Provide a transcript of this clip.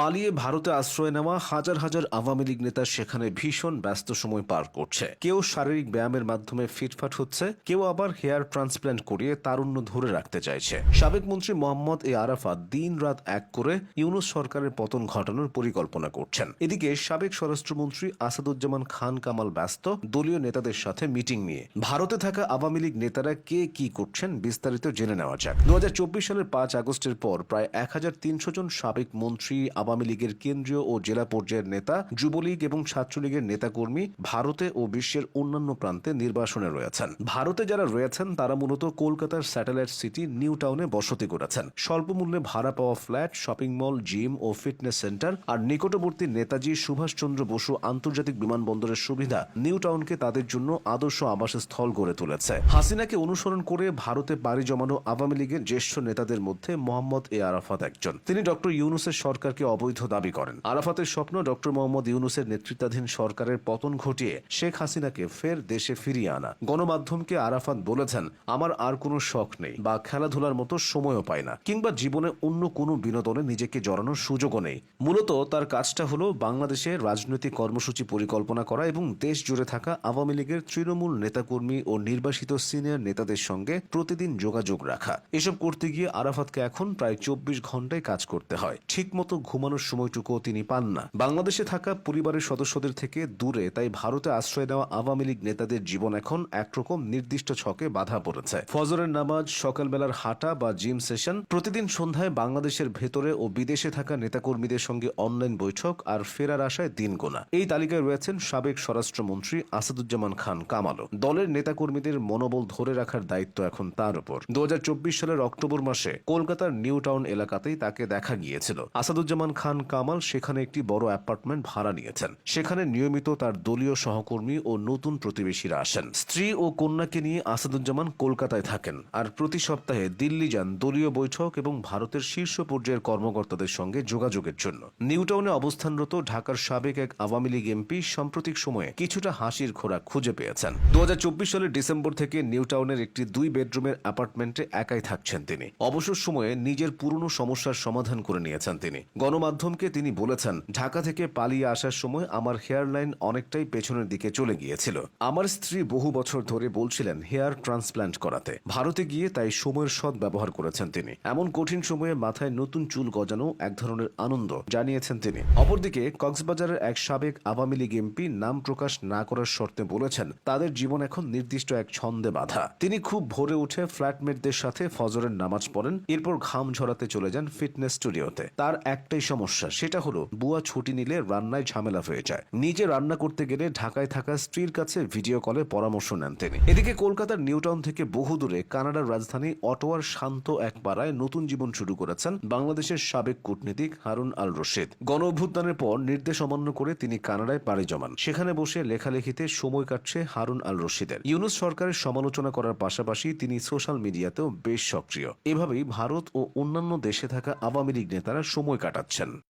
পালিয়ে ভারতে আশ্রয় নেওয়া হাজার হাজার আওয়ামী লীগ নেতা সেখানে ভীষণ ব্যস্ত সময় পার করছে। কেউ শারীরিক ব্যায়ামের মাধ্যমে ফিটফাট হচ্ছে, কেউ আবার হেয়ার ট্রান্সপ্ল্যান্ট করিয়ে তারুণ্য ধরে রাখতে চাইছে। সাবেক মন্ত্রী মোহাম্মদ এ আরাফাত দিন রাত এক করে ইউনুস সরকারের পতন ঘটানোর পরিকল্পনা করছেন। এদিকে সাবেক স্বরাষ্ট্রমন্ত্রী আসাদুজ্জামান খান কামাল ব্যস্ত, দলীয় নেতাদের সাথে মিটিং নিয়ে। ভারতে থাকা আওয়ামী লীগ নেতারা কে কি করছেন বিস্তারিত জেনে নেওয়া যাক। দু হাজার চব্বিশ সালের পাঁচ আগস্টের পর প্রায় এক হাজার তিনশো জন সাবেক মন্ত্রী আওয়ামী লীগের কেন্দ্রীয় ও জেলা পর্যায়ের নেতা, যুবলীগ এবং ছাত্রলীগের নেতাকর্মী ভারতে ও বিশ্বের অন্যান্য প্রান্তে নির্বাসনে রয়েছেন। ভারতে যারা রয়েছেন, তারা মূলত কলকাতার স্যাটেলাইট সিটি নিউ টাউনে বসতি করেছেন স্বল্প মূল্যে ভাড়া পাওয়া ফ্ল্যাট, শপিং মল, জিম ও ফিটনেস সেন্টার আর নিকটবর্তী নেতাজি সুভাষচন্দ্র বসু আন্তর্জাতিক বিমানবন্দরের সুবিধা নিউ টাউনকে তাদের জন্য আদর্শ আবাসস্থল গড়ে তুলেছে। হাসিনাকে অনুসরণ করে ভারতে পাড়ি জমানো আওয়ামী লীগের জ্যেষ্ঠ নেতাদের মধ্যে মোহাম্মদ এ আরাফাত একজন। তিনি ডক্টর ইউনুসের সরকারকে অবৈধ দাবি করেন। আরাফাতের স্বপ্ন ডক্টর মোহাম্মদ ইউনুসের নেতৃত্বাধীন সরকারের পতন ঘটিয়ে শেখ হাসিনাকে ফের দেশে ফিরিয়ে আনা। গণমাধ্যমকে আরাফাত বলেছেন, আমার আর কোনো শখ নেই বা খেলাধুলার মতো সময়ও পায় না, কিংবা জীবনে অন্য কোনো বিনোদনে নিজেকে জড়ানোর সুযোগও নেই। মূলত তার কাজটা হলো বাংলাদেশের রাজনৈতিক কর্মসূচি পরিকল্পনা করা এবং দেশ জুড়ে থাকা আওয়ামী লীগের তৃণমূল নেতাকর্মী ও নির্বাসিত সিনিয়র নেতাদের সঙ্গে প্রতিদিন যোগাযোগ রাখা। এসব করতে গিয়ে আরাফাতকে এখন প্রায় চব্বিশ ঘন্টায় কাজ করতে হয়। ঠিকমতো ঘুমানোর সময়টুকুও তিনি পান না। বাংলাদেশে থাকা পরিবারের সদস্যদের থেকে দূরে, তাই ভারতে আশ্রয় নেওয়া আওয়ামী লীগ নেতাদের জীবন এখন একরকম নির্দিষ্ট ছকে বাধা পড়েছে। ফজরের নামাজ, সকালবেলার হাঁটা বা জিম সেশন, প্রতিদিন সন্ধ্যায় বাংলাদেশের ভেতরে ও বিদেশে থাকা নেতাকর্মীদের সঙ্গে অনলাইন বৈঠক আর ফেরার আশায় দিন গোনা। এই তালিকায় রয়েছেন সাবেক স্বরাষ্ট্রমন্ত্রী আসাদুজ্জামান খান কামালও। দলের নেতাকর্মীদের মনোবল ধরে রাখার দায়িত্ব এখন তার উপর। দু হাজার চব্বিশ সালের অক্টোবর মাসে কলকাতার নিউ টাউন এলাকাতেই তাকে দেখা গিয়েছিল। আসাদুজ্জামান খান কামাল সেখানে একটি বড় অ্যাপার্টমেন্ট ভাড়া নিয়েছেন। সেখানে নিয়মিত তার দলীয় সহকর্মী ও নতুন প্রতিবেশীরা আসেন। স্ত্রী ও কন্যাকে নিয়ে আসাদুজ্জামান কলকাতায় থাকেন আর প্রতি সপ্তাহে দিল্লি যান দলীয় বৈঠক এবং ভারতের শীর্ষ পর্যায়ের কর্মকর্তাদের সঙ্গে যোগাযোগের জন্য। নিউ টাউনে অবস্থানরত ঢাকার সাবেক এক আওয়ামী লীগ এমপি সাম্প্রতিক সময়ে কিছুটা হাসির খোরাক খুঁজে পেয়েছেন। দু হাজার চব্বিশ সালের ডিসেম্বর থেকে নিউ টাউনের একটি দুই বেডরুমের অ্যাপার্টমেন্টে একাই থাকছেন তিনি। অবসর সময়ে নিজের পুরনো সমস্যার সমাধান করে নিয়েছেন তিনি। গণমাধ্যমকে তিনি বলেছেন, ঢাকা থেকে পালিয়ে আসার সময় আমার হেয়ার লাইন অনেকটাই পেছনের দিকে চলে গিয়েছিল। আমার স্ত্রী বহু বছর ধরে বলছিলেন হেয়ার ট্রান্সপ্ল্যান্ট করাতে। ভারতে গিয়ে তাই সময়ের সৎ ব্যবহার করেছেন তিনি। এমন কঠিন সময়ে মাথায় নতুন চুল গজানো এক ধরনের আনন্দ জানিয়েছেন তিনি। অপরদিকে, কক্সবাজারের এক সাবেক আওয়ামী লীগ এমপি নাম প্রকাশ না করার শর্তে বলেছেন, তাদের জীবন এখন নির্দিষ্ট এক ছন্দে বাধা। তিনি খুব ভোরে উঠে ফ্ল্যাটমেটদের সাথে ফজরের নামাজ পড়েন, এরপর ঘাম ঝরাতে চলে যান ফিটনেস স্টুডিওতে। তার একটাই সমস্যা, সেটা হলো বুয়া ছুটি নিলে রান্নায় ঝামেলা হয়ে যায়। নিজে রান্না করতে গেলে ঢাকায় থাকা স্ত্রীর কাছে ভিডিও কলে পরামর্শ নেন তিনি। এদিকে কলকাতার নিউটাউন থেকে বহু দূরে কানাডার রাজধানী অটোয়ার শান্ত এক পাড়ায় নতুন জীবন শুরু করেছেন বাংলাদেশের সাবেক কূটনীতিক হারুন আল রশিদ। গণ অভ্যুত্থানের পর নির্দেশ অমান্য করে তিনি কানাডায় পাড়ি জমান। সেখানে বসে লেখালেখিতে সময় কাটছে হারুন আল রশিদের। ইউনুস সরকারের সমালোচনা করার পাশাপাশি তিনি সোশ্যাল মিডিয়াতেও বেশ সক্রিয়। এভাবেই ভারত ও অন্যান্য দেশে থাকা আওয়ামী লীগ নেতারা সময় কাটাচ্ছেন Action